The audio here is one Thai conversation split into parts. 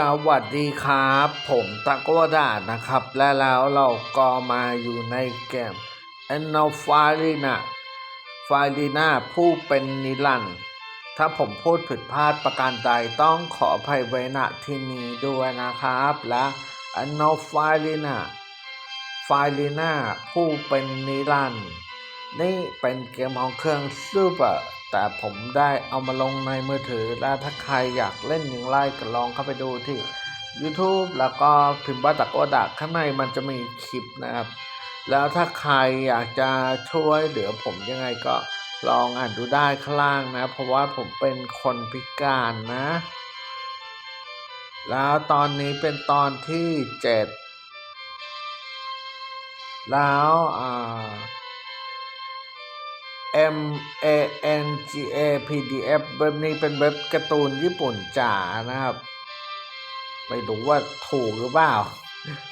สวัสดีครับ ผมตะกวดาดนะครับ และแล้วเราก็มาอยู่ในเกม a n o f a r i n a f a r i n a ผู้เป็นนิรันถ้าผมพูดผิดพลาดประการใดต้องขออภัยไว้ณที่นี้ด้วยนะครับ และ a n o f a r i n a f a r i n a ผู้เป็นนิรันนี่เป็นเกมของเครื่องซูเปอร์ แต่ผมได้เอามาลงในมือถือ และถ้าใครอยากเล่นอย่างไรก็ลองเข้าไปดูที่ YouTube แล้วก็พิมพ์ว่าตะโกดักข้างในมันจะมีคลิปนะครับ แล้วถ้าใครอยากจะช่วยเหลือผมยังไงก็ลองอ่านดูได้ข้างล่างนะ เพราะว่าผมเป็นคนพิการนะ แล้วตอนนี้เป็นตอนที่เจ็ดแล้วอ่า M A N G A P D F เว็บนี้เป็นเว็บการ์ตูนญี่ปุ่นจ๋านะครับ ไม่รู้ว่าถูกหรือเปล่า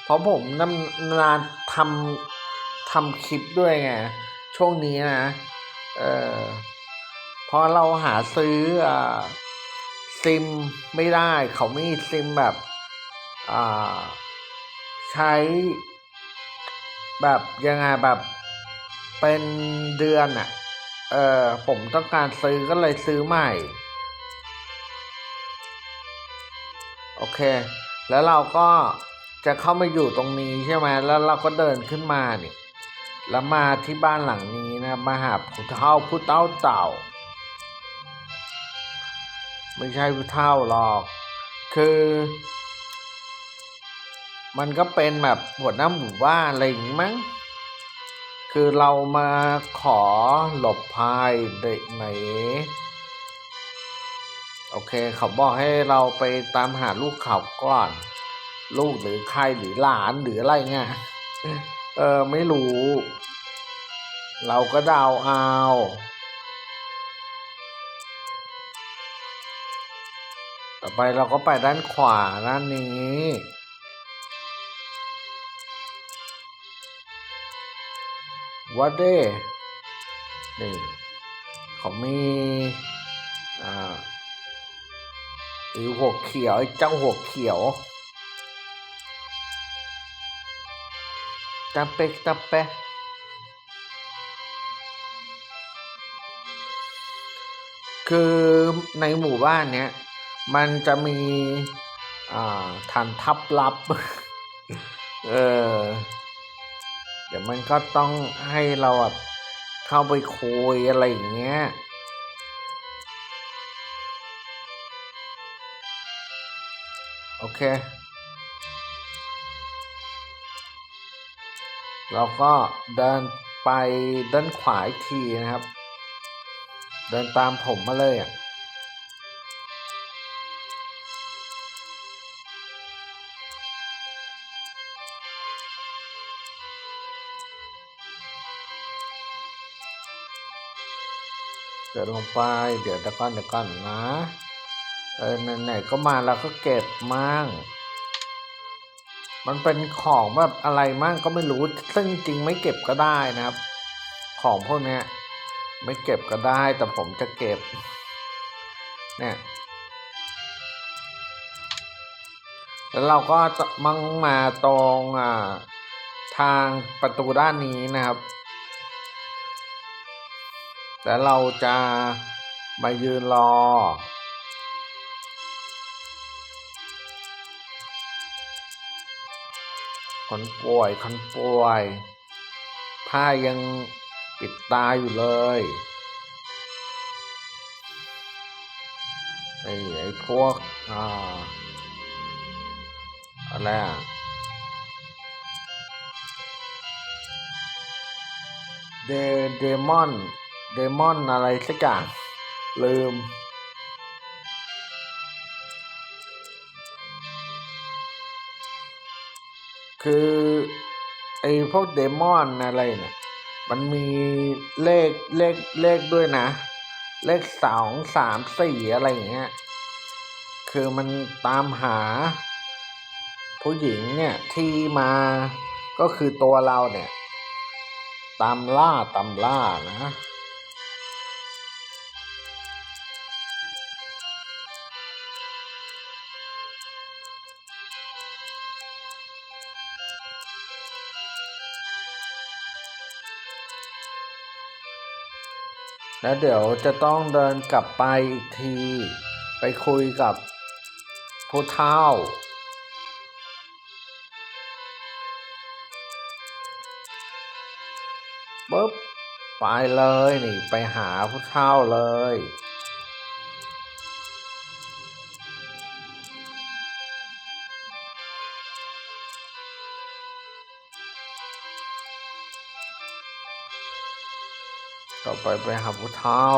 เพราะผมนำนานทำทำคลิปด้วยไง ช่วงนี้นะ เออพอเราหาซื้ออซิมไม่ได้ เขาไม่มีซิมแบบอ่าใช้ แบบยังไงแบบเป็นเดือนอะ เออผมต้องการซื้อก็เลยซื้อใหม่ โอเค แล้วเราก็จะเข้ามาอยู่ตรงนี้ใช่ไหมแล้วเราก็เดินขึ้นมาเนี่ยแล้วมาที่บ้านหลังนี้นะมาหาผู้เฒ่าผู้เต้าเต่า ไม่ใช่ผู้เฒ่าหรอก คือ มันก็เป็นแบบหัวหน้าหมู่บ้านอะไรอย่างนี้มั้ง คือเรามาขอหลบภัยเด็กไหน โอเคเขาบอกให้เราไปตามหาลูกเขาก่อน ลูกหรือใครหรือหลานหรืออะไรเงี้ยเออไม่รู้ เราก็เดาเอาต่อไปเราก็ไปด้านขวาด้านนี้ วัดเด้นี่เขามีอ่าไอ้หัวเขียวไอ้เจ้าหัวเขียวตะเป๊กตะแปะคือในหมู่บ้านเนี้ยมันจะมีอ่าฐานทัพลับ เออ ดี๋ยวมันก็ต้องให้เราแบบเข้าไปคุยอะไรอย่างเงี้ยโอเค เราก็เดินไปด้านขวาอีกทีนะครับ เดินตามผมมาเลยอะ เดลงไป เดี๋ยวเดี๋ยวก่อนเดี๋ยวก่อนนะเออไหนๆก็มาแล้วก็เก็บมั่งมันเป็นของแบบอะไรมั่งก็ไม่รู้ ซึ่งจริงไม่เก็บก็ได้นะครับ ของพวกนี้ไม่เก็บก็ได้แต่ผมจะเก็บ เนี่ยแล้วเราก็จะมั่งมาตรงอ่าทางประตูด้านนี้นะครับ แล้วเราจะมายืนรอ คนป่วยคนป่วย ผ้ายังปิดตาอยู่เลยไอ้ไอ้พวกอ่าอะไรอะเดเดมอน เดมอนอะไรสักอย่าง ลืม คือไอ้พวกเดมอนอะไรเนี่ย มันมีเลขเลขเลขด้วยนะ เลขสองสามสี่อะไรอย่างเงี้ย คือมันตามหา ผู้หญิงเนี่ยที่มาก็คือตัวเราเนี่ย ตามล่า ตามล่านะ แล้วเดี๋ยวจะต้องเดินกลับไปอีกที ไปคุยกับผู้เฒ่าปุ๊บ ไปเลยนี่ ไปหาผู้เฒ่าเลย ต่อไปไปหาผู้เฒ่า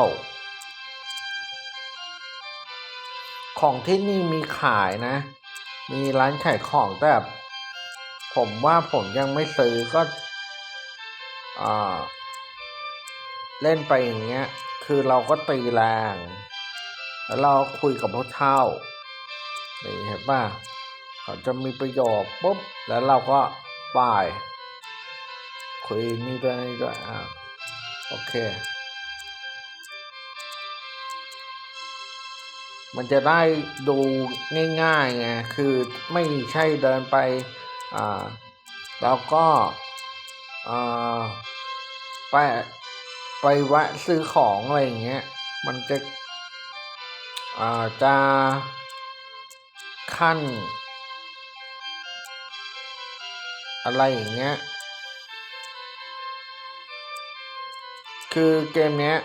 ของที่นี่มีขายนะ มีร้านขายของแต่ผมว่าผมยังไม่ซื้อก็อ่าเล่นไปอย่างเงี้ย คือเราก็ตีแรง แล้วเราคุยกับผู้เฒ่านี่เห็นป่ะเขาจะมีประโยคปุ๊บ แล้วเราก็ป่ายคุยนี่ด้วยนี่ด้วยอ่า โอเค มันจะได้ดูง่ายๆไง คือไม่ใช่เดินไปอ่าแล้วก็อ่าไปไปแวะซื้อของอะไรอย่างเงี้ย มันจะอ่าจะขั้น อะไรอย่างเงี้ย คือเกมเนี้ย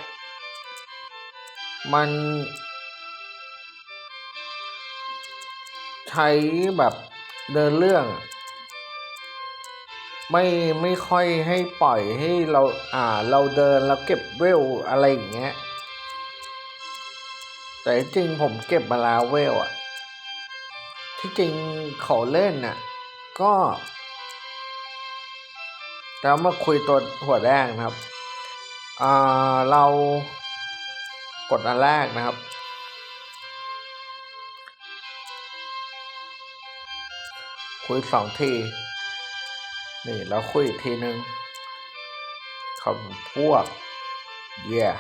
มัน ใช้แบบเดินเรื่อง ไม่ไม่ค่อยให้ปล่อยให้เราอ่าเราเดินแล้วเก็บเวลอะไรอย่างเงี้ย แต่จริงผมเก็บมาแล้วเวลอะที่จริงเขาเล่นน่ะ ก็แล้วมาคุยตัวหัวแรกนะครับ เรากดอันแรกนะครับ คุยสองที นี่แล้วคุยอีกทีนึงคำพวกเย่ yeah.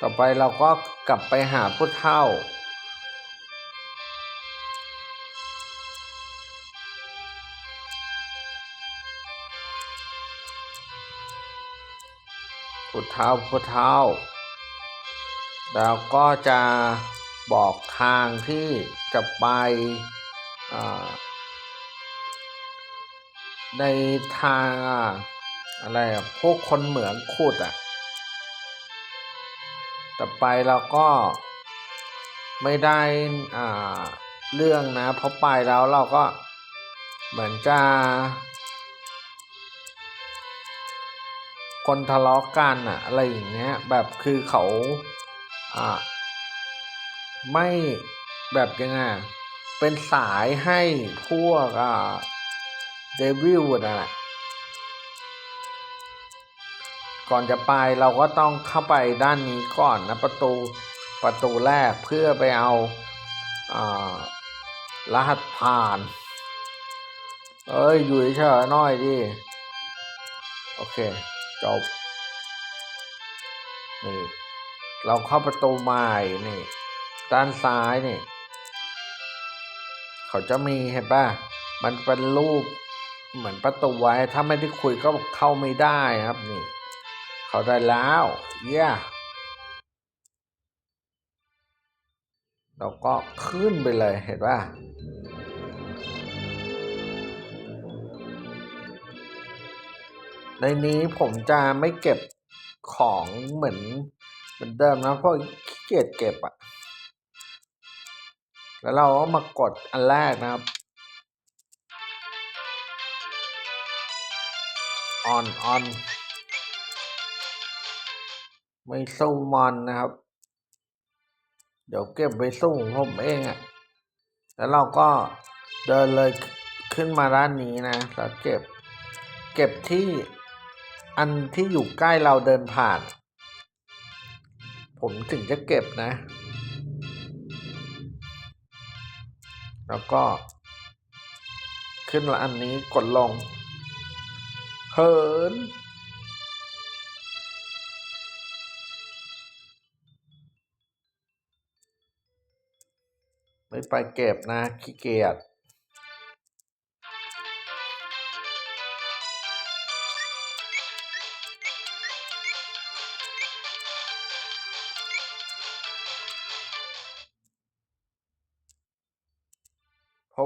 ต่อไปเราก็กลับไปหาผู้เฒ่า ผู้เฒ่าผู้เฒ่าแล้วก็จะบอกทางที่จะไปในทางอะไรพวกคนเหมืองขุดอะแต่ไปเราก็ไม่ได้อ่าเรื่องนะเพราะไปแล้วเราก็เหมือนจะ คนทะเลาะกันอะอะไรอย่างเงี้ยแบบคือเขาอ่าไม่แบบยังไงเป็นสายให้พวกอ่าเดวิลนะ่ะก่อนจะไปเราก็ต้องเข้าไปด้านนี้ก่อนนะประตูประตูแรกเพื่อไปเอาอารหัสผ่าน เอ้ย อยู่เฉยๆหน่อยดิ โอเค จบ นี่ เราเข้าประตูใหม่นี่ ด้านซ้ายนี่ เขาจะมีเห็นป่ะ มันเป็นรูปเหมือนประตูไว้ ถ้าไม่ได้คุยก็เข้าไม่ได้ครับนี่ เขาได้แล้ว เย้เราก็ขึ้นไปเลยเห็นป่ะ ในนี้ผมจะไม่เก็บของเหมือนเหมือนเดิมนะเพราะขี้เกียจเก็บอะแล้วเราก็มากดอันแรกนะครับ on on ไม่สู้มอนนะครับ เดี๋ยวเก็บไปสู้ผมเองอะ่ะแล้วเราก็เดินเลยขึ้นมาด้านนี้นะแล้วเก็บ เก็บที่ อันที่อยู่ใกล้เราเดินผ่าน ผมถึงจะเก็บนะ แล้วก็ ขึ้นละอันนี้กดลง เหินไม่ไปเก็บนะขี้เกียจ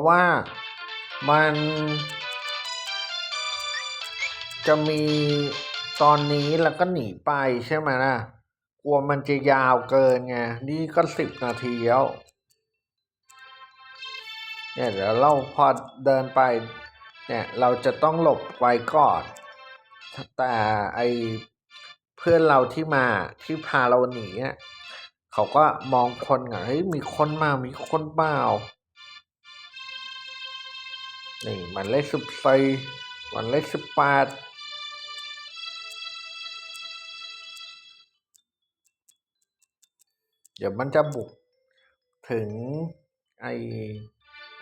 ว่ามันจะมีตอนนี้แล้วก็หนีไปใช่ไหมนะกลัวมันจะยาวเกินไง นี่ก็สิบนาทีแล้ว เนี่ยเดี๋ยวเราพอเดินไป เนี่ยเราจะต้องหลบไว้ก่อน แต่ไอเพื่อนเราที่มาที่พาเราหนีเนี่ยเขาก็มองคนอะเฮ้ยมีคนมา มีคนเปล่า นี่มันเลขสิบสี่มันเลขสิบแปดเดี๋ยวมันจะบุกถึงไอ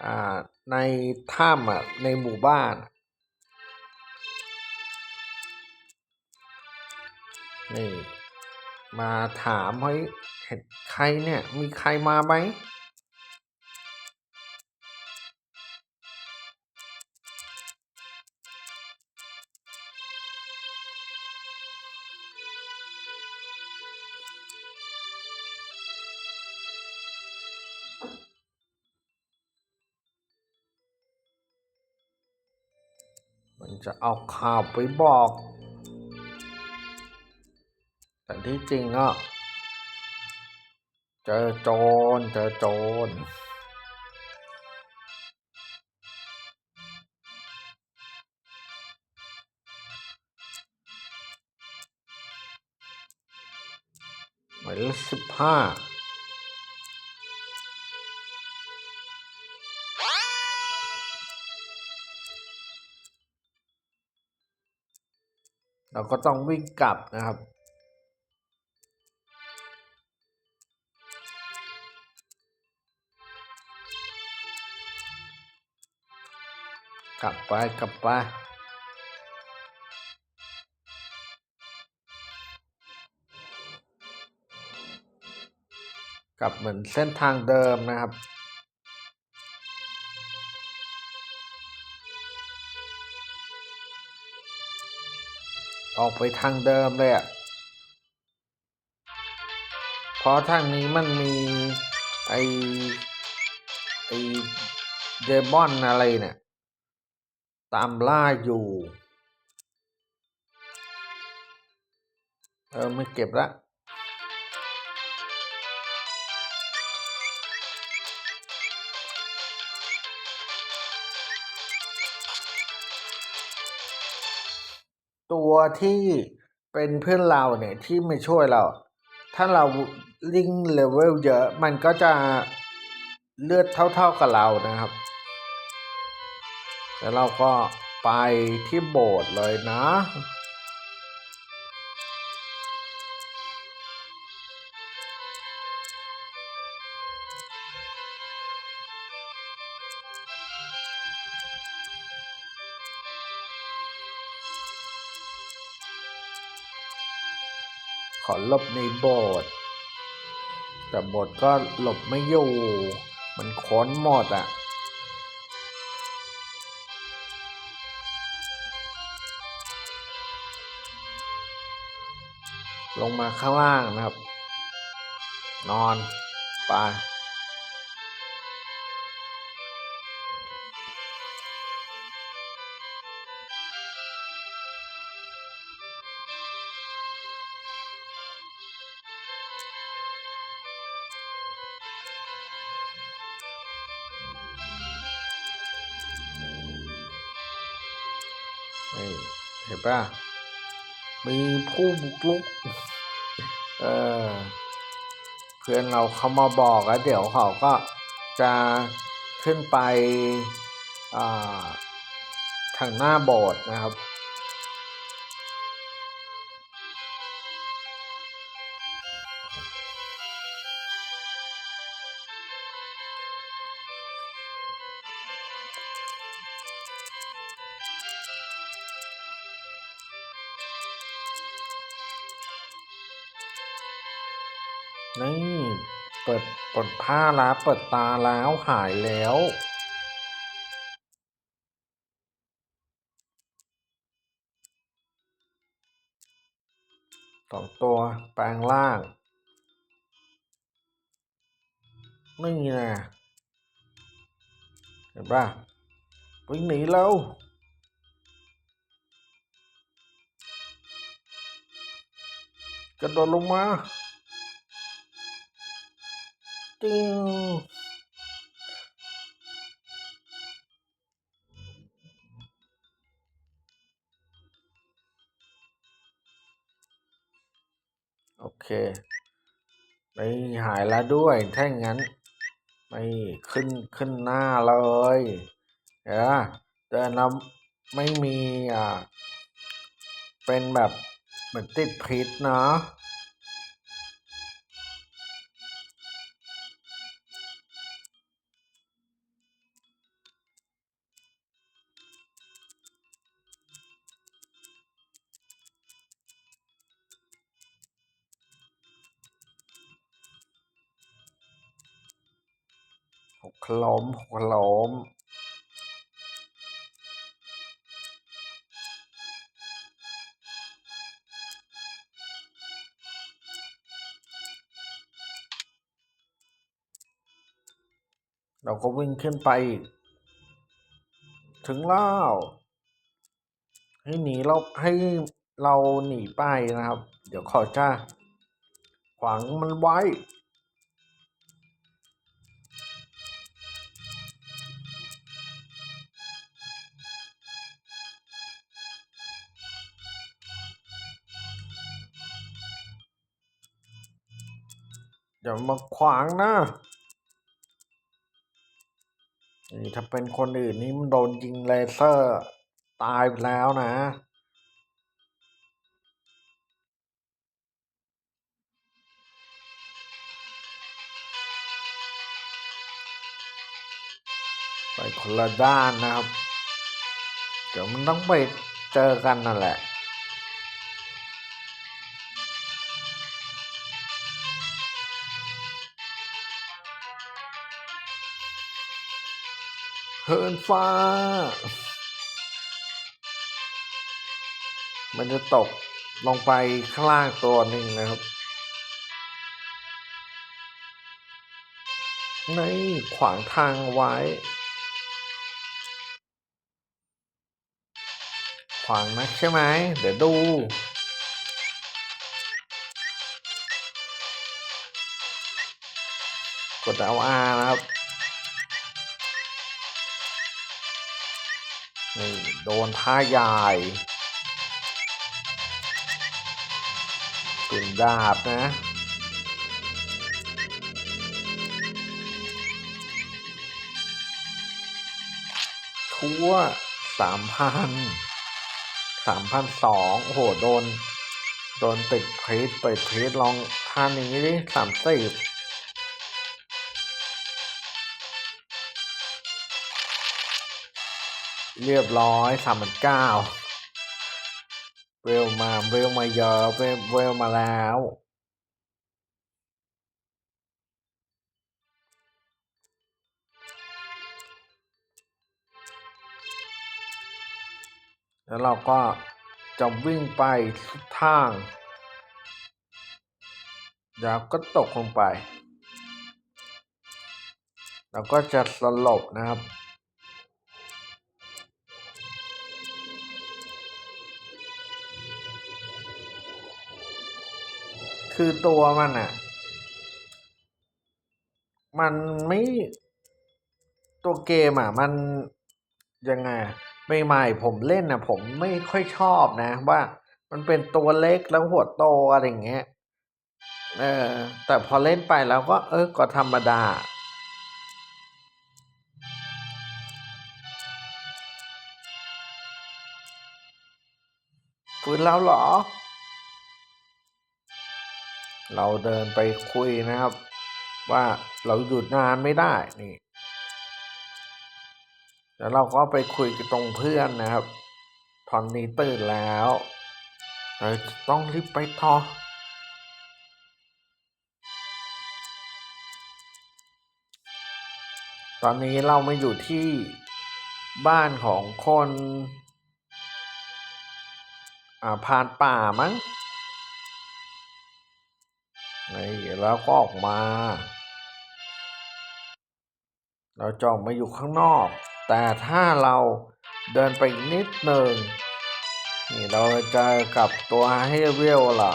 อ่าในถ้ำอะในหมู่บ้านนี่มาถามเฮ้ยเห็นใครเนี่ย มีใครมาไหม จะเอาข่าวไปบอก แต่ที่จริงอะ เจอโจรเจอโจรหมายเลขสิบห้า เราก็ต้องวิ่งกลับนะครับ กลับไปกลับไปกลับเหมือนเส้นทางเดิมนะครับ ออกไปทางเดิมเลยอะเพราะทางนี้มันมีไอไอเดมอนอะไรเนี่ย ตามล่าอยู่ เออไม่เก็บละ ที่เป็นเพื่อนเราเนี่ยที่ไม่ช่วยเรา ถ้าเราลิงเลเวลเยอะ มันก็จะเลือดเท่าๆกับเรานะครับ แล้วเราก็ไปที่โบสถ์เลยนะ อหลบในโบสถ์แต่โบสถ์ก็หลบไม่อยู่ มันค้นหมดอะลงมาข้างล่างนะครับ นอนไป นี่เห็นปะมีผู้บุกรุก เออเพื่อนเราเขามาบอกแล้วเดี๋ยวเขาก็จะขึ้นไปทางหน้าโบสถ์นะครับ นี่ปิดเปิดผ้าแล้วเปิดตาแล้วหายแล้วสองตัวแปลงร่างนี่ไงเห็นป่ะวิ่งหนีแล้วกระโดดลงมา จิ้วโอเคไม่หายแล้วด้วยถ้าอย่างนั้นไม่ขึ้นขึ้นหน้าเลยเห็นปะเดินแล้วไม่มีอ่าเป็นแบบเหมือนติดพิษเนาะ หกล้มหกล้มเราก็วิ่งขึ้นไปอีกถึงแล้วให้หนีเราให้เราหนีไปนะครับ เดี๋ยวขาจะขวางมันไว้ อย่ามาขวางนะนี่ถ้าเป็นคนอื่นนี่มันโดนยิงเลเซอร์ ตายไปแล้วนะ ไปคนละด้านนะครับ เดี๋ยวมันต้องไปเจอกันนั่นแหละ เฮินฟ้า มันจะตกลงไปข้างล่างตัวหนึ่งนะครับ ในขวางทางไว้ ขวางนะใช่ไหม เดี๋ยวดูกดเอาอานะครับ โดนท่ายายปืนดาบนะทั่วสามพันสามพันสองโอ้โห โดน โดนติดเพจเปิดเพจลองท่านี้ดิสามสิบ เรียบร้อยสามพันเก้าเวลมาเวลมาเยอะเวลเวลมาแล้วแล้วเราก็จะวิ่งไปสุดทางแล้วก็ตกลงไปแล้วก็จะสลบนะครับ คือตัวมันอะมันไม่ตัวเกมอะมันยังไงใหม่ๆผมเล่นนะผมไม่ค่อยชอบนะ ว่ามันเป็นตัวเล็กแล้วหัวโตอะไรอย่างเงี้ยเออแต่พอเล่นไปแล้วก็ เออก็ธรรมดาฟื้นแล้วเหรอ เราเดินไปคุยนะครับ ว่าเราหยุดนานไม่ได้นี่แล้วเราก็ไปคุยกับตรงเพื่อนนะครับตอนนี้ตื่นแล้วเราต้องรีบไปต่อตอนนี้เรามาอยู่ที่บ้านของคน อ่าพรานป่ามั้ง แล้วก็ออกมา เราจะออกมาอยู่ข้างนอก แต่ถ้าเราเดินไปอีกนิดหนึ่งนี่เราจะกับตัวให้เวลล่ะ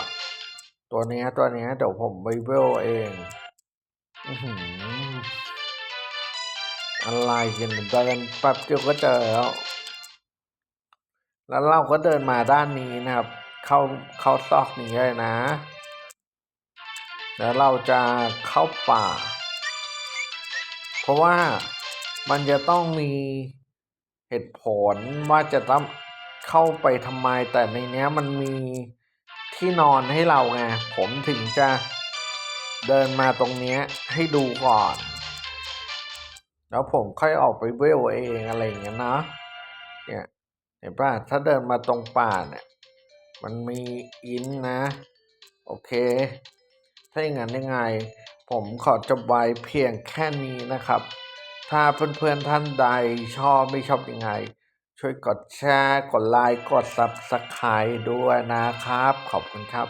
ตัวเนี้ยตัวเนี้ยเดี๋ยวผมไปเวลเองอือหืออะไรกันเดินแป๊บเดียวก็เจอแล้วแล้วเราก็เดินมาด้านนี้นะครับ เข้าเข้าซอกนี้เลยนะ แล้วเราจะเข้าป่า เพราะว่ามันจะต้องมีเหตุผลว่าจะต้องเข้าไปทำไม แต่ในเนี้ยมันมีที่นอนให้เราไง ผมถึงจะเดินมาตรงเนี้ยให้ดูก่อน แล้วผมค่อยออกไปเวลเองอะไรอย่างเงี้ยนะเนี่ยเห็นป่ะถ้าเดินมาตรงป่าเนี่ย มันมีอินนะ โอเค ถ้าอย่างนั้นยังไง ผมขอจบไว้เพียงแค่นี้นะครับ ถ้าเพื่อนๆท่านใดชอบไม่ชอบยังไง ช่วยกดแชร์ กดไลค์ กด Subscribe ด้วยนะครับ ขอบคุณครับ